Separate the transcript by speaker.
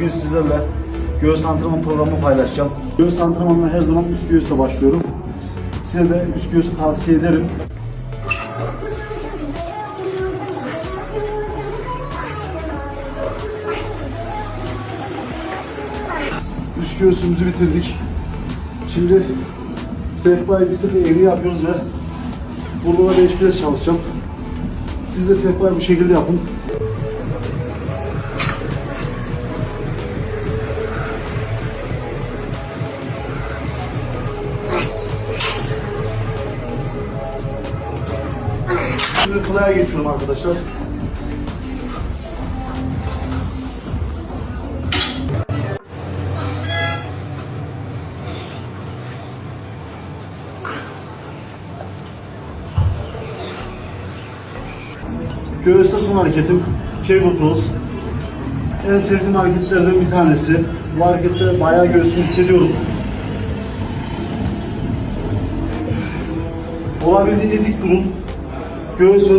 Speaker 1: Bugün sizlerle göğüs antrenman programını paylaşacağım. Göğüs antrenmanına her zaman üst göğüsle başlıyorum. Size de üst göğüsü tavsiye ederim. Üst göğsümüzü bitirdik. Şimdi sehpayı bitirdik, eğri yapıyoruz ve burada da bench press çalışacağım. Siz de sehpayı bu şekilde yapın. Şimdi fly'a geçiyorum arkadaşlar. Göğüste son hareketim Cable Cross. En sevdiğim hareketlerden bir tanesi. Bu harekette bayağı göğsümü hissediyorum. Olabildiğince dik durun. Göğüs.